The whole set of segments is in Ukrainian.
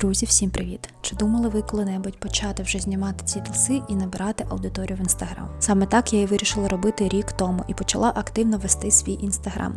Друзі, всім привіт! Чи думали ви коли-небудь почати вже знімати ці рілси і набирати аудиторію в інстаграм? Саме так я і вирішила робити рік тому і почала активно вести свій інстаграм.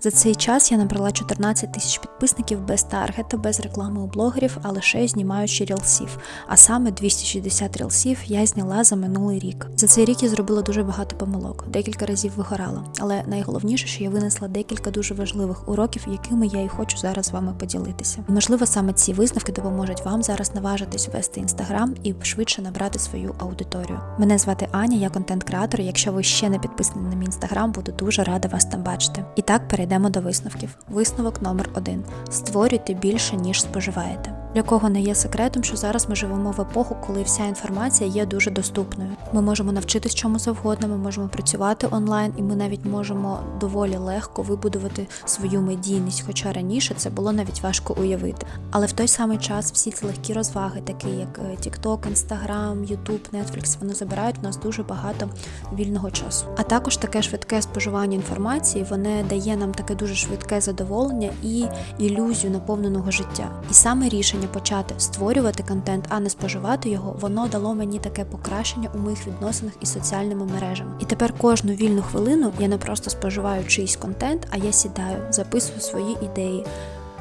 За цей час я набрала 14 тисяч підписників без таргету, без реклами у блогерів, а лише знімаючи рілсів. А саме 260 рілсів я зняла за минулий рік. За цей рік я зробила дуже багато помилок, декілька разів вигорала. Але найголовніше, що я винесла декілька дуже важливих уроків, якими я і хочу зараз з вами поділитися. Можливо, саме ці висновки допоможуть вам зараз наважитись вести інстаграм і швидше набрати свою аудиторію. Мене звати Аня, я контент-креатор. Якщо ви ще не підписані на мій інстаграм, буду дуже рада вас там бачити. І так перейдемо до висновків. Висновок номер один: створюйте більше ніж споживаєте. Для кого не є секретом, що зараз ми живемо в епоху, коли вся інформація є дуже доступною. Ми можемо навчитись чому завгодно, ми можемо працювати онлайн, і ми навіть можемо доволі легко вибудувати свою медійність, хоча раніше це було навіть важко уявити. Але в той самий час всі ці легкі розваги, такі як е, TikTok, Instagram, YouTube, Netflix, вони забирають в нас дуже багато вільного часу. А також таке швидке споживання інформації, воно дає нам таке дуже швидке задоволення і ілюзію наповненого життя. І саме рішення почати створювати контент, а не споживати його, воно дало мені таке покращення у моїх відносинах із соціальними мережами. І тепер кожну вільну хвилину я не просто споживаю чийсь контент, а я сідаю, записую свої ідеї.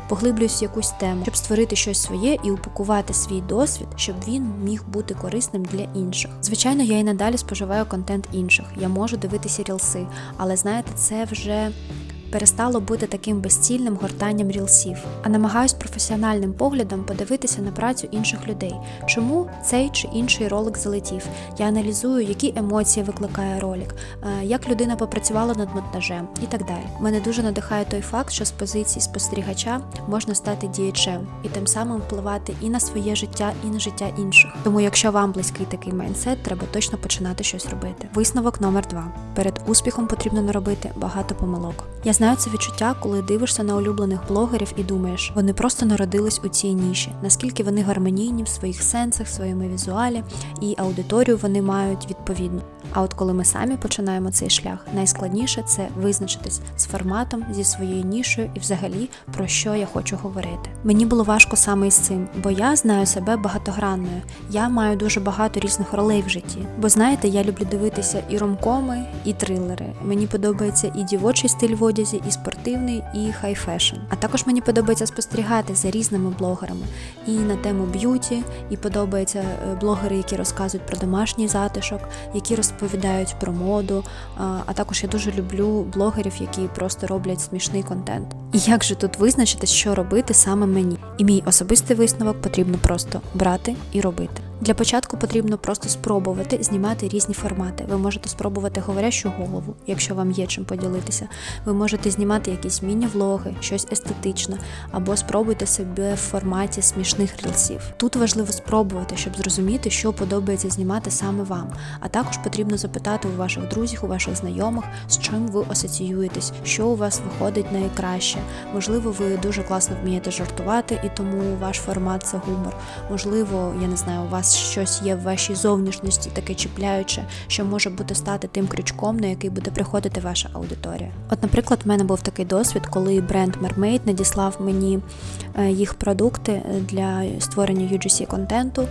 Поглиблююсь в якусь тему, щоб створити щось своє і упакувати свій досвід, щоб він міг бути корисним для інших. Звичайно, я і надалі споживаю контент інших. Я можу дивитися рілси, але знаєте, це вже перестало бути таким безцільним гортанням рілсів, а намагаюсь професіональним поглядом подивитися на працю інших людей. Чому цей чи інший ролик залетів? Я аналізую, які емоції викликає ролик, е, як людина попрацювала над монтажем і так далі. Мене дуже надихає той факт, що з позиції спостерігача можна стати діячем і тим самим впливати і на своє життя, і на життя інших. Тому, якщо вам близький такий майндсет, треба точно починати щось робити. Висновок номер два: перед успіхом потрібно наробити багато помилок. Я знаю це відчуття, коли дивишся на улюблених блогерів і думаєш, вони просто народились у цій ніші, наскільки вони гармонійні в своїх сенсах, своєму візуалі, і аудиторію вони мають відповідну. А от коли ми самі починаємо цей шлях, найскладніше це визначитись з форматом, зі своєю нішою і взагалі про що я хочу говорити. Мені було важко саме із цим, бо я знаю себе багатогранною. Я маю дуже багато різних ролей в житті. Бо знаєте, я люблю дивитися і ромкоми, і трилери. Мені подобається і дівочий стиль в одязі, і спортивний, і хай-фешн. А також мені подобається спостерігати за різними блогерами і на тему б'юті, і подобаються е, блогери, які розказують про домашній затишок, які розповідають про моду. А також я дуже люблю блогерів, які просто роблять смішний контент. І як же тут визначити, що робити саме мені? І мій особистий висновок потрібно просто брати і робити. Для початку потрібно просто спробувати знімати різні формати. Ви можете спробувати говорящу голову, якщо вам є чим поділитися. Ви можете знімати якісь міні-влоги, щось естетичне, або спробуйте себе в форматі смішних рілсів. Тут важливо спробувати, щоб зрозуміти, що подобається знімати саме вам. А також потрібно запитати у ваших друзів, у ваших знайомих, з чим ви асоціюєтесь, що у вас виходить найкраще. Можливо, ви дуже класно вмієте жартувати, і тому ваш формат це гумор. Можливо, я не знаю, у вас щось є в вашій зовнішності таке чіпляюче, що може бути стати тим крючком, на який буде приходити ваша аудиторія. От, наприклад, в мене був такий досвід, коли бренд Mermaid надіслав мені е, їх продукти для створення UGC контенту.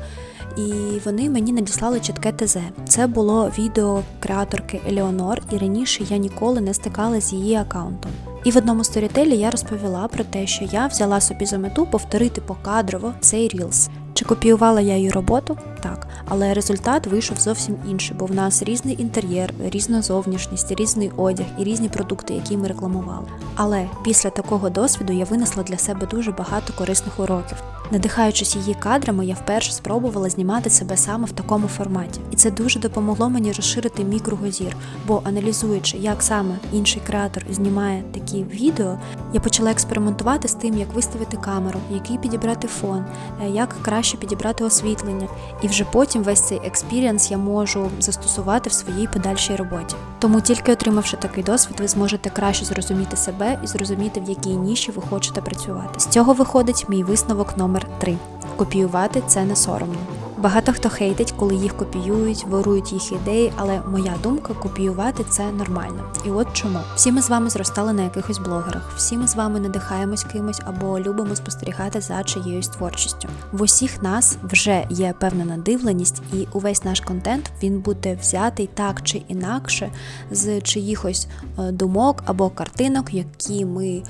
І вони мені надіслали чітке ТЗ. Це було відео креаторки Елеонор, і раніше я ніколи не стикала з її аккаунтом. І в одному сторітелі я розповіла про те, що я взяла собі за мету повторити покадрово цей рілс. Чи копіювала я її роботу? Так, але результат вийшов зовсім інший, бо в нас різний інтер'єр, різна зовнішність, різний одяг і різні продукти, які ми рекламували. Але після такого досвіду я винесла для себе дуже багато корисних уроків. Надихаючись її кадрами, я вперше спробувала знімати себе саме в такому форматі, і це дуже допомогло мені розширити мій кругозір. Бо аналізуючи, як саме інший креатор знімає такі відео, я почала експериментувати з тим, як виставити камеру, який підібрати фон, е, як краще підібрати освітлення. І вже потім весь цей експірієнс я можу застосувати в своїй подальшій роботі. Тому тільки отримавши такий досвід, ви зможете краще зрозуміти себе і зрозуміти, в якій ніші ви хочете працювати. З цього виходить мій висновок номер 3. Копіювати це не соромно. Багато хто хейтить, коли їх копіюють, ворують їх ідеї, але моя думка копіювати це нормально. І от чому всі ми з вами зростали на якихось блогерах, всі ми з вами надихаємось кимось або любимо спостерігати за чиєюсь творчістю. В усіх нас вже є певна надивленість, і увесь наш контент він буде взятий так чи інакше з чиїхось е, думок або картинок, які ми е,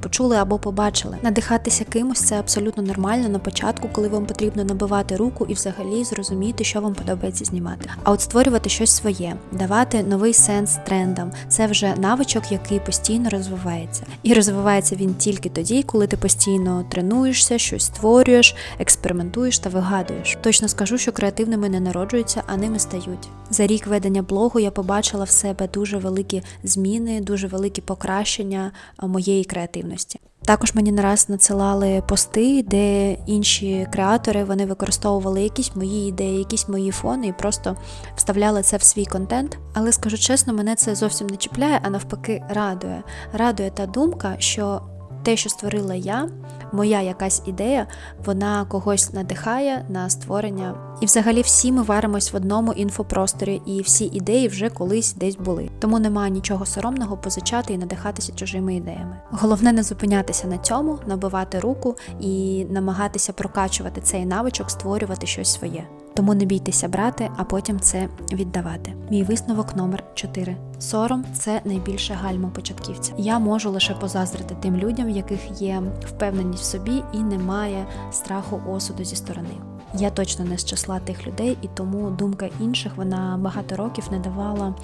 почули або побачили. Надихатися кимось це абсолютно нормально на початку, коли вам потрібно набивати руку і взагалі зрозуміти, що вам подобається знімати. А от створювати щось своє, давати новий сенс трендам це вже навичок, який постійно розвивається. І розвивається він тільки тоді, коли ти постійно тренуєшся, щось створюєш, експериментуєш та вигадуєш. Точно скажу, що креативними не народжуються, а ними стають. За рік ведення блогу я побачила в себе дуже великі зміни, дуже великі покращення моєї креативності. Також мені не раз надсилали пости, де інші креатори вони використовували якісь мої ідеї, якісь мої фони і просто вставляли це в свій контент. Але скажу чесно, мене це зовсім не чіпляє, а навпаки, радує. Радує та думка, що те, що створила я, моя якась ідея, вона когось надихає на створення. І взагалі всі ми варимось в одному інфопросторі, і всі ідеї вже колись десь були. Тому немає нічого соромного позичати і надихатися чужими ідеями. Головне не зупинятися на цьому, набивати руку і намагатися прокачувати цей навичок, створювати щось своє. Тому не бійтеся брати, а потім це віддавати. Мій висновок номер 4. Сором це найбільше гальма початківця. Я можу лише позаздрити тим людям, в яких є впевненість в собі і немає страху осуду зі сторони. Я точно не з числа тих людей, і тому думка інших вона багато років не давала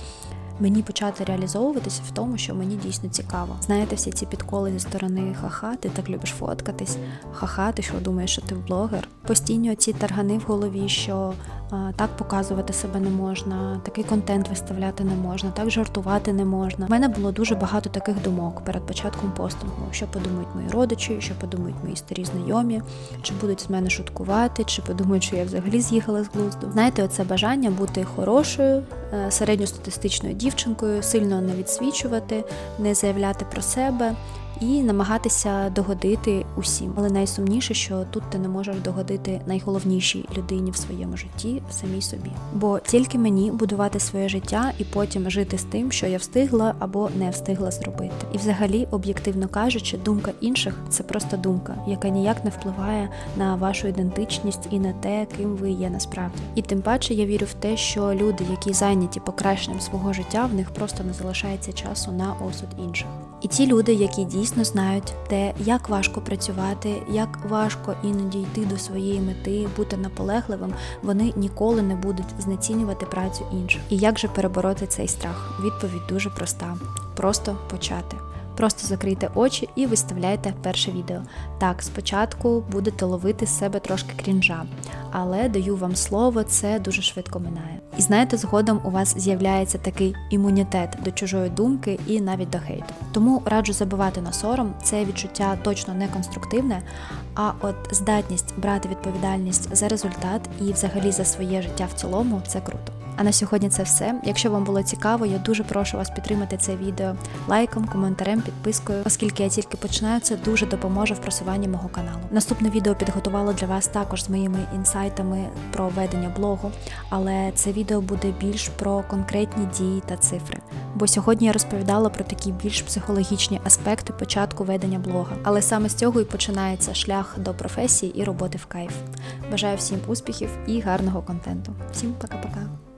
мені почати реалізовуватися в тому, що мені дійсно цікаво. Знаєте, всі ці підколи зі сторони ха-ха, ти так любиш фоткатись, ха-ха, ти що думаєш, що ти блогер? Постійно ці таргани в голові, що а, так показувати себе не можна, такий контент виставляти не можна, так жартувати не можна. У мене було дуже багато таких думок перед початком постингу. Що подумають мої родичі, що подумають мої старі знайомі, чи будуть з мене шуткувати, чи подумають, що я взагалі з'їхала з глузду. Знаєте, оце бажання бути хорошою, е, середньостатистичною дівчинкою, сильно не відсвічувати, не заявляти про себе. І намагатися догодити усім. Але найсумніше, що тут ти не можеш догодити найголовнішій людині в своєму житті самій собі. Бо тільки мені будувати своє життя і потім жити з тим, що я встигла або не встигла зробити. І взагалі, об'єктивно кажучи, думка інших це просто думка, яка ніяк не впливає на вашу ідентичність і на те, ким ви є насправді. І тим паче я вірю в те, що люди, які зайняті покращенням свого життя, в них просто не залишається часу на осуд інших. І ті люди, які дійсно знають те, як важко працювати, як важко іноді йти до своєї мети, бути наполегливим, вони ніколи не будуть знецінювати працю інших. І як же перебороти цей страх? Відповідь дуже проста: просто почати. Просто закрийте очі і виставляйте перше відео. Так, спочатку будете ловити себе трошки крінжа, але даю вам слово, це дуже швидко минає. І знаєте, згодом у вас з'являється такий імунітет до чужої думки і навіть до хейту. Тому раджу забивати на сором, це відчуття точно не конструктивне, а от здатність брати відповідальність за результат і взагалі за своє життя в цілому це круто. А на сьогодні це все. Якщо вам було цікаво, я дуже прошу вас підтримати це відео лайком, коментарем, підпискою, оскільки я тільки починаю, це дуже допоможе в просуванні мого каналу. Наступне відео підготувала для вас також з моїми інсайтами про ведення блогу, але це відео буде більш про конкретні дії та цифри. Бо сьогодні я розповідала про такі більш психологічні аспекти початку ведення блога. Але саме з цього і починається шлях до професії і роботи в кайф. Бажаю всім успіхів і гарного контенту. Всім пока-пока.